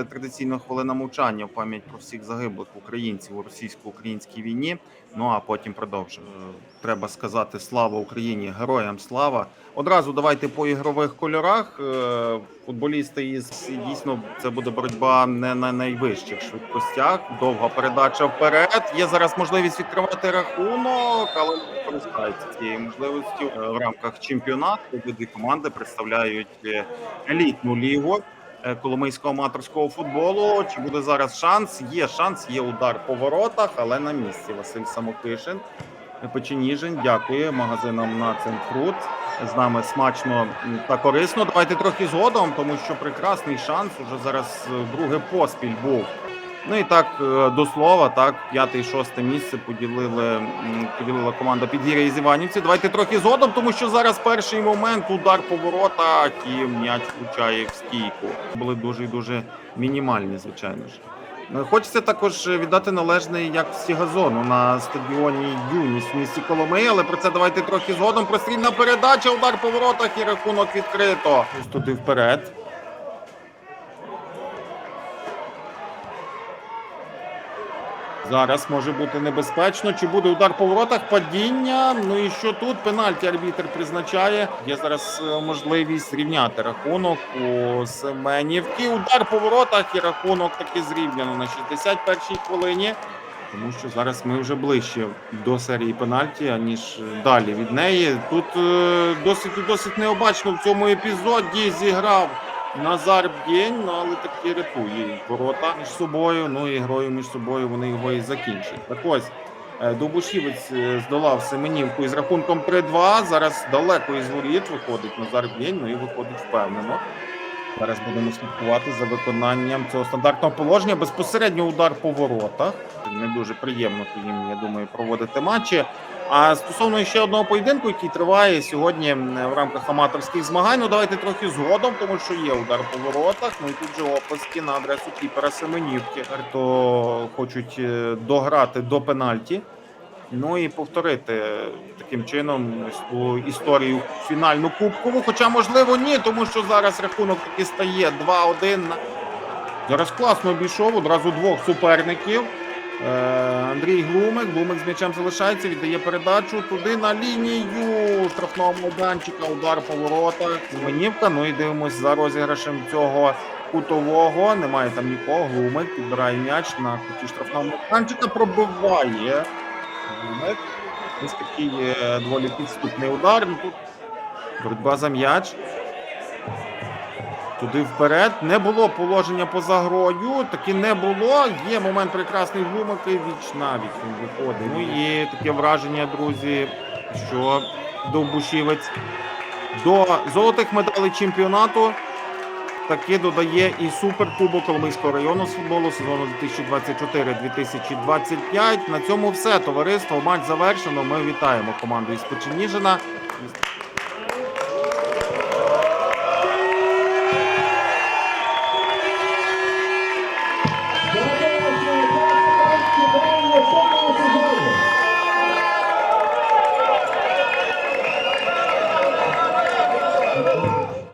е, традиційно хвилина мовчання в пам'ять про всіх загиблих українців у російсько-українській війні. Ну а потім продовжимо. Е, Треба сказати слава Україні, героям слава. Одразу давайте по ігрових кольорах. Е, Футболісти із дійсно це буде боротьба не на найвищих швидкостях. Довга передача вперед. Є зараз можливість відкривати рахунок, але не цією можливістю в рамках чемпіонату. Обидві команди представляють елітну лігу коломийського аматорського футболу. Чи буде зараз шанс? Є шанс, є удар по воротах, але на місці Василь Самокишин. Печеніжин дякує магазинам на Фрут. З нами смачно та корисно. Давайте трохи згодом, тому що прекрасний шанс уже зараз е, друге поспіль був. Ну і так е, до слова, так п'яте і шосте місце поділили поділила команда Підгір'я із Іванівці. Давайте трохи згодом, тому що зараз перший момент удар по воротах і м'яч влучає в стійку. Були дуже і дуже мінімальні, звичайно ж. Е, Хочеться також віддати належне якості газону на стадіоні Юність в місті Коломиї, але про це давайте трохи згодом. Прострільна передача, удар по воротах і рахунок відкрито. Ось туди вперед. Зараз може бути небезпечно. Чи буде удар по воротах? Падіння. Ну і що тут? Пенальті арбітр призначає. Є зараз е, можливість рівняти рахунок у Семенівки. Удар по воротах і рахунок таки зрівняно на 61-й хвилині. Тому що зараз ми вже ближче до серії пенальті, аніж далі від неї. Тут е, досить досить необачно в цьому епізоді зіграв Назар Б'єнь, ну але такі рятує ворота між собою. Ну і грою між собою вони його і закінчать. Так ось Дубушівець е, здолав Семенівку із рахунком 3-2. Зараз далеко із воріт виходить Назар Б'єнь, ну і виходить впевнено. Зараз будемо слідкувати за виконанням цього стандартного положення. Безпосередньо удар по воротах. Не дуже приємно їм, я думаю, проводити матчі. А стосовно ще одного поєдинку, який триває сьогодні в рамках аматорських змагань, ну давайте трохи згодом, тому що є удар по воротах. Ну і тут же оплески на адресу кіпера Семенівки. То хочуть е, дограти до пенальті. Ну і повторити таким чином історію фінальну кубкову. Хоча, можливо, ні, тому що зараз рахунок таки стає 2-1. Зараз класно обійшов одразу двох суперників. Е, Андрій Глумик. Глумик з м'ячем залишається, віддає передачу туди на лінію штрафного майданчика. Удар по воротах. Зменівка. Ну і дивимось за розіграшем цього кутового. Немає там нікого. Глумик підбирає м'яч на куті штрафного майданчика. Пробиває. Глумик. Ось такий е, доволі підступний удар. Ну, тут боротьба за м'яч. Туди вперед. Не було положення поза грою. Таки не було. Є момент прекрасний глумаки. Віч навіть він виходить. Ну і таке враження, друзі, що Довбушівець до золотих медалей чемпіонату таки додає і суперкубок Коломийського району з футболу сезону 2024-2025. На цьому все товариство. Матч завершено. Ми вітаємо команду із Печеніжина.